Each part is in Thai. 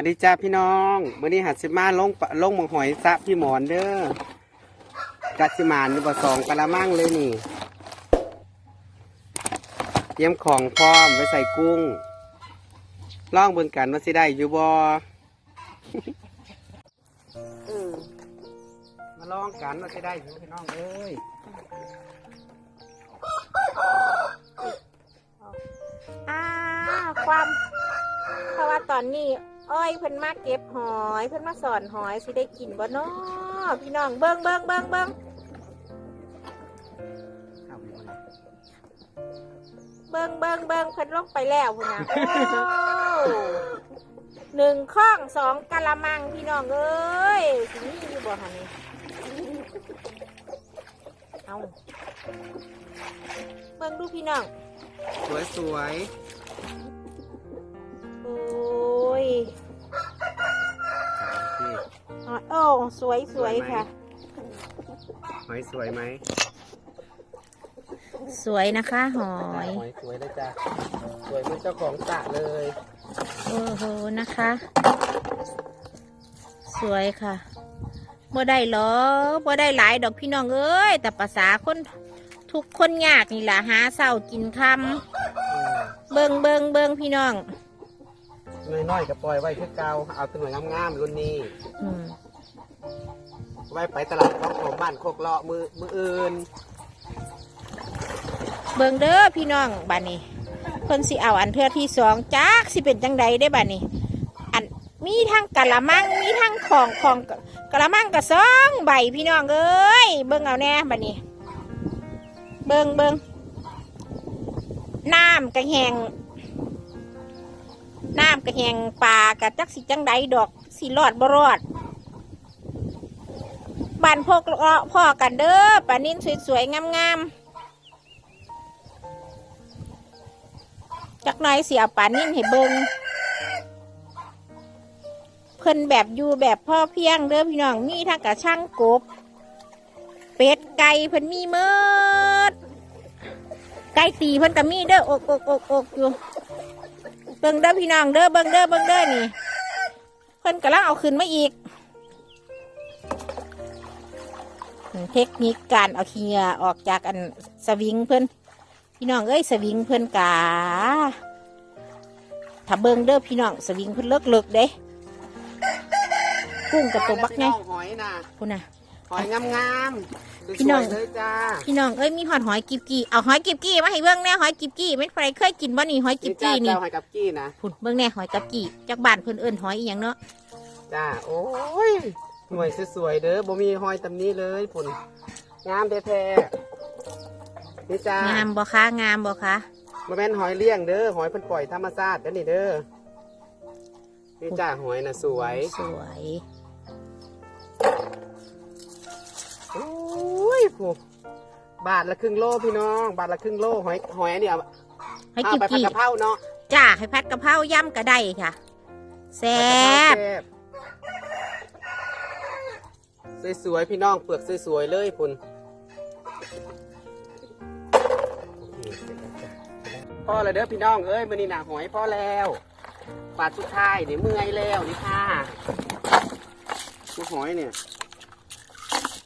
วัสดีจ้าพี่น้องวันนี้หัดสิมาลงปะลงหมองหอยซะพี่หมอนเด้อกัดสิมานนี่บ่สองกะละมังเลยนี่ เตรียมของพร้อมไว้ใส่กุ้งล่องเบิ่งกันว่าสิได้อยู่บ่เออมาลองกันว่าสิได้อยู่พี่น้องเอ้ยอ่าความเพราะว่าตอนนี้ อ้อยเพิ่นมาเก็บหอยเพิ่นมาสอนหอยสิได้กินบ่เนาะพี่น้องเบิ่งเบิ่งเบิ่งเบิ่งเอาอยู่บ่ล่ะเบิ่งเบิ่งเบิ่งเพิ่นลงไปแล้วพุ่นนะโอ้หนึ่งข้องสองกะละมังพี่น้องเอ้ยสิมีอยู่บ่หั่นนี่เอาเบิ่งดูพี่น้อง สวยสวยโอ้ยๆนี่อ๋อโอ้สวยสวยค่ะหอยสวยไหม สวยนะคะหอย หอยสวยเลยจ้ะสวยเหมือนเจ้าของสระเลยโอ้โหนะคะ สวยค่ะบ่ได้หรอบ่ได้หลายดอกพี่น้องเอ้ยแต่ภาษาคนทุกคนยากนี่ล่ะหาเศร้ากินคำเบิงเบิงเบิงพี่น้อง น้อยๆก็ปล่อยไว้คือเก่าเอาตัวหน่วยงามๆรุ่นนี้ อืมไว้ไปตลาดของผมบ้านโคกเลาะมือมืออื่นเบิงเด้อพี่น้องบ้านนี้เพิ่นสิเอาอันเทือที่สองจักสิเป็นจังใดได้บ้านนี้ อันมีทั้งกะละมังมีทั้งของของกะละมังกะสองใบพี่น้องเอ้ยเบิงเอาแน่บ้านนี้ เบิงเบิงน้ำกระแหง น้ำกระแหงปลากะจักสิจังใดดอกสิรอดบ่รอดบ้านพวกพ่อกันเด้อปลานิ่นสวยๆงามๆจักน่อยเสียปลานิ่นให้เบิงเพิ่นแบบอยู่แบบพ่อเพียงเด้อพี่น้องมีทั้งกระช่างกบ เป็ดไก่เพิ่นมีเมิดไก่ตีเพิ่นก็มีเด้ออกอกอกอกอยู่ เบิ่งเด้อพี่น้องเด้อเบิ่งเด้อเบิ่งเด้อนี่ เพิ่นกำลังเอาขึ้นมาอีก เทคนิคการเอาขี้เหงื่อออกจากอันสวิงเพิ่นพี่น้องเอ้ยสวิงเพิ่นกาถ้าเบิ่งเด้อพี่น้องสวิงเพิ่นเลิกเลิกๆเด้กุ้งกับตัวบักไงหอยน่ะคุณน่ะ หอยงามๆพี่น้องสวยๆเลยจ้าพี่น้องเอ้ยมีหอดหอยกิบกี้เอาหอยกิบกี้มาให้เบิ่งแน่หอยกิบกี้ไม่ใครเคยกินบ่นี่หอยกิบจ้ากี้นี่เจ้าหอยกับกี้นะพุ่นเบิ่งแน่หอยกับกี้จากบ้านเพิ่นเอิ้นหอยอีหยังเนาะจ้าโอ้ยหน่วยสวยๆเด้อบ่มีหอยตำนี้เลยผลงามแท้ๆนี่จ้างามบ่คะงามบ่คะมาแม่นหอยเลี้ยงเด้อหอยเพิ่นปล่อยธรรมชาติเด้อนี่เด้อนี่จ้าหอยน่ะสวยสวย อ้ยผู้บาทละครึ่งโลพี่น้อง บาทละครึ่งโลหอยหอยอันนี้เอาหอยเอากิบไปผัดกี้กะเพราเนาะจ้าให้พัดกะเพราย่ำก็ได้ค่ะแซ่ดกะเพราบแซ่บสวยๆพี่น้องเปลือกสวยๆเลยพุ่นพ่อเลยเด้อพี่น้องเอ้ยมื้อนี้หนาหอยพ่อแล้วบาทสุดท้ายเดี๋ยวเมื่อยแล้วนี่ค่ะดูหอยเนี่ย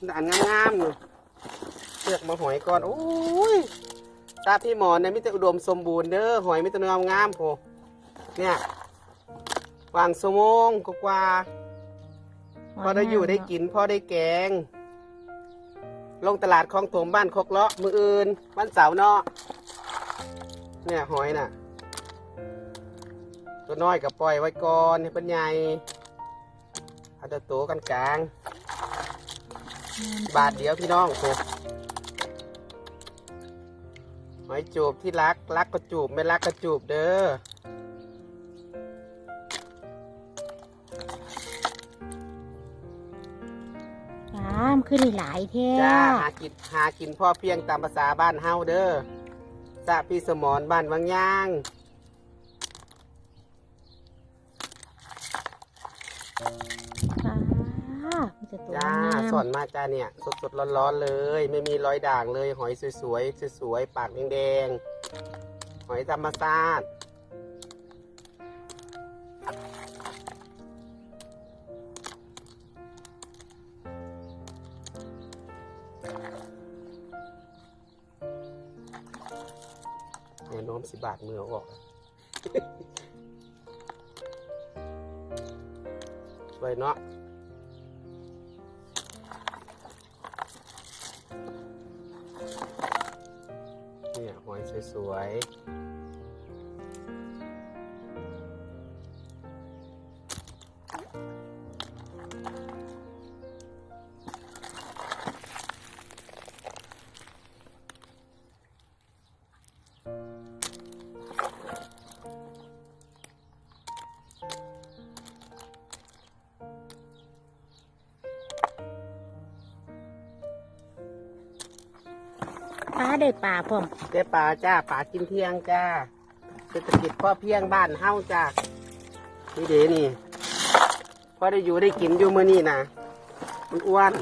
ด่านงามๆอยู่เลือกมาหอยก่อนโอ้ยตาพี่หมอนเนี่ยมิตรอุดมสมบูรณ์เด้อหอยมิตรงามงามโพเนี่ยวางสมงกว่าพอได้อยู่ได้กินพอได้แกง ลงตลาดคลองถมบ้านคกเลาะมืออื่นวันเสาเนาะเนี่ยหอยน่ะ ตัวน้อยกับปล่อยไว้ก่อนให้เป็นใหญ่เอาตัวโตกันกลาง บาทเดียวพี่น้องโพ หอยจูบที่รัก รักก็จูบ ไม่รักก็จูบเด้อจ้ามขึ้นหลายแท้จ้าหากินหากินพ่อเพียงตามภาษาบ้านเฮาเด้อสะพี่สมอนบ้านวังย่างจ้า จ้างามสอนมาจ้าเนี่ย สดสดร้อนๆเลย ไม่มีรอยด่างเลย หอยสวยๆสวยๆปากแดงแดงหอยธรรมชาติเงินน้มสิบาทมือเอาออก สวยเนาะ เนี่ยหอยสวย ป้าได้ปลาพ่อมเจ้ปลาจ้าปลากินเที่ยงจ้าเศรษฐกิจพ่อเพียงบ้านเฮาจ้านี่เดนี่พอได้อยู่ได้กินอยู่มื้อนี้นะมันอ้วน